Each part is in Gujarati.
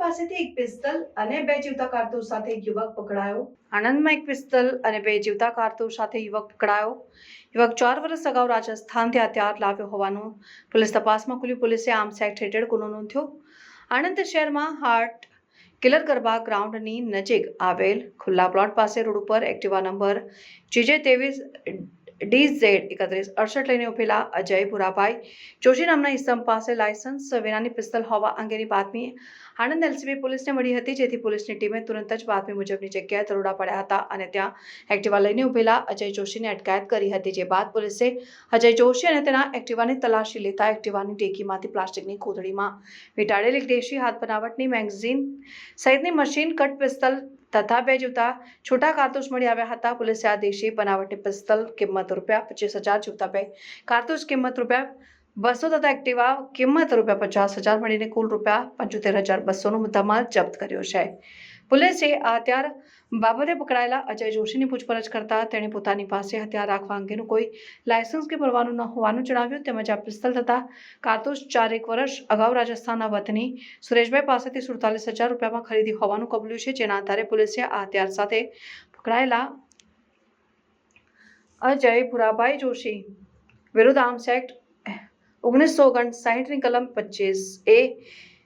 પાસેથી એક પિસ્તલ અને બે જીવતા કારતૂસ સાથે યુવક પકડાયો. આણંદમાં એક પિસ્તલ અને બે જીવતા કારતૂસ સાથે યુવક પકડાયો. યુવક ચાર વર્ષ અગાઉ રાજસ્થાનથી હથિયાર લાવ્યો હોવાનું પોલીસ તપાસમાં ખુલ્યું પોલીસે આર્મ્સ એક્ટ હેઠળ ગુનો નોંધ્યો. આણંદ શહેરમાં હાર્ટ કિલર ગરબા ગ્રાઉન્ડની નજીક આવેલ ખુલ્લા પ્લોટ પાસે રોડ ઉપર એક્ટિવા નંબર જીજે ત્રેવીસ ડી ઝેડ એકત્રીસ. અડસઠ લઈને ઉભેલા અજય ભુરાભાઈ. જોશી નામના ઇસમ પાસે લાયસન્સ વિનાની પિસ્તલ હોવા અંગેની બાતમી આણંદ એલસીબી પોલીસને મળી હતી. જેથી પોલીસની ટીમે તુરંત જ બાતમી મુજબની જગ્યાએ દરોડા પડ્યા હતા અને ત્યાં એક્ટિવા લઈને ઉભેલા અજય જોશીને અટકાયત કરી હતી. જે બાદ પોલીસે અજય જોશી અને તેના એક્ટિવાની તલાશી લેતા એક્ટિવાની ટેકીમાંથી પ્લાસ્ટિકની કોથળીમાં વીંટાળેલી દેશી હાથ બનાવટની મેગઝીન સહિતની મશીન, કટ પિસ્તલ તથા બે જૂતા છૂટા કારતૂસ મળી આવ્યા હતા. પોલીસે આ દેશી બનાવટી પિસ્તલ કિંમત રૂપિયા પચીસ હજાર, જૂતા બે કારતૂસ કિંમત રૂપિયા બસો તથા એક્ટિવા કિંમત રૂપિયા પચાસ હજાર મળીને કુલ રૂપિયા પંચોતેર હજાર બસોનો મુદ્દામાલ જપ્ત કર્યો છે. પોલીસે આ હથિયાર બાબતે પકડાયેલા અજય જોશીની પૂછપરછ કરતા તેણે પોતાની પાસે હથિયાર રાખવા અંગેનું કોઈ લાયસન્સ કે પરવાનું ન હોવાનું જણાવ્યું, તેમજ આ પિસ્તલ તથા કારતૂસ ચારેક વર્ષ અગાઉ રાજસ્થાનના વતની સુરેશભાઈ પાસેથી સુડતાલીસ હજાર રૂપિયામાં ખરીદી હોવાનું કબલ્યું છે, જેના આધારે પોલીસે આ હથિયાર સાથે પકડાયેલા અજય ભુરાભાઈ જોશી વિરુદ્ધ આર્મ્સ એક્ટ ઓગણીસો ઓગણસાઠની કલમ પચીસ એ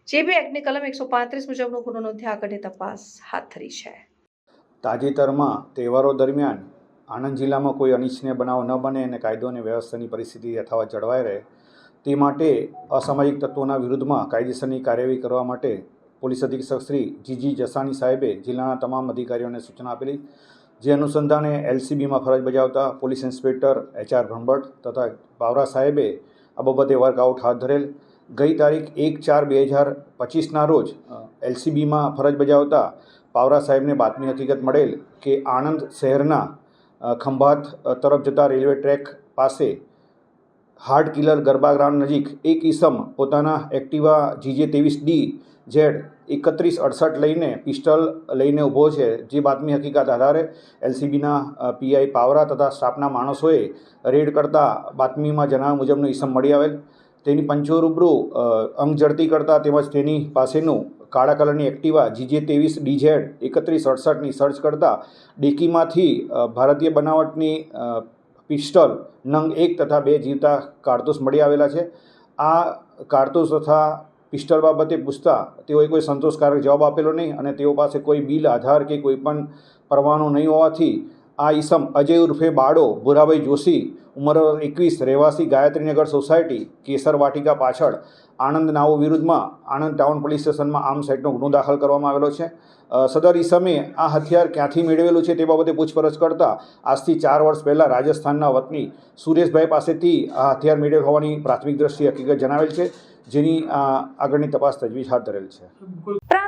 જેબી એક્ટની કલમ એકસો પાંત્રીસ મુજબનો ગુનો નોંધી આગળની તપાસ હાથ ધરી છે. તાજેતરમાં તહેવારો દરમિયાન આણંદ જિલ્લામાં કોઈ અનિચ્છનીય બનાવ ન બને અને કાયદો અને વ્યવસ્થાની પરિસ્થિતિ યથાવત જળવાઈ રહે, તે માટે અસામાજિક તત્વોના વિરુદ્ધમાં કાયદેસરની કાર્યવાહી કરવા માટે પોલીસ અધિક્ષક શ્રી જીજી જસાણી સાહેબે જિલ્લાના તમામ અધિકારીઓને સૂચના આપેલી, જે અનુસંધાને એલસીબીમાં ફરજ બજાવતા police inspector H R Brahmbhatt તથા બાવરા સાહેબે આ બાબતે વર્કઆઉટ હાથ ધરેલ ગઈ તારીખ એક ચાર બે હજાર પચીસના રોજ એલસીબીમાં ફરજ બજાવતા પાવરા સાહેબને બાતમી હકીકત મળેલ કે આણંદ શહેરના ખંભાત તરફ જતા રેલવે ટ્રેક પાસે હાર્ડ કિલર ગરબા ગ્રાઉન્ડ નજીક એક ઈસમ પોતાના એક્ટિવા જીજે ત્રેવીસ ડી ઝેડ એકત્રીસ અડસઠ લઈને પિસ્ટલ લઈને ઊભો છે. જે બાતમી હકીકત આધારે એલસીબીના પીઆઈ પાવરા તથા સ્ટાફના માણસોએ રેડ કરતા બાતમીમાં જણાવ્યા મુજબનો ઈસમ મળી આવેલ. તેની પંચો રૂબરૂ અંગ ઝડતી કરતા તેમજ તેની પાસેનું કાળા કલરની એક્ટિવા જીજે ત્રેવીસ ડીઝેડ એકત્રીસ અડસઠની સર્ચ કરતા ડેકીમાંથી ભારતીય બનાવટની પિસ્ટલ નંગ એક તથા બે જીવતા કારતૂસ મળી આવેલા છે. આ કારતૂસ તથા પિસ્ટલ બાબતે પૂછતા તેઓએ કોઈ સંતોષકારક જવાબ આપેલો નહીં અને તેઓ પાસે કોઈ બિલ, આધાર કે કોઈ પણ પરવાનો નહીં હોવાથી આ ઈસમ અજય ઉર્ફે બાળો, ભુરાભાઈ જોશી, ઉંમર એકવીસ, રહેવાસી ગાયત્રીનગર સોસાયટી, કેસર વાટિકા પાછળ, આણંદ નાઓ વિરુદ્ધમાં, આણંદ ટાઉન પોલીસ સ્ટેશનમાં આમ સાઇટનો ગુનો દાખલ કરવામાં આવેલો છે. સદર ઈસમે આ હથિયાર ક્યાંથી મેળવેલું છે તે બાબતે પૂછપરછ કરતાં આજથી ચાર વર્ષ પહેલાં રાજસ્થાનના વતની સુરેશભાઈ પાસેથી આ હથિયાર મેળવેલ હોવાની પ્રાથમિક દ્રષ્ટિએ હકીકત જણાવેલ છે, જેની આગળની તપાસ તજવીજ હાથ ધરેલ છે.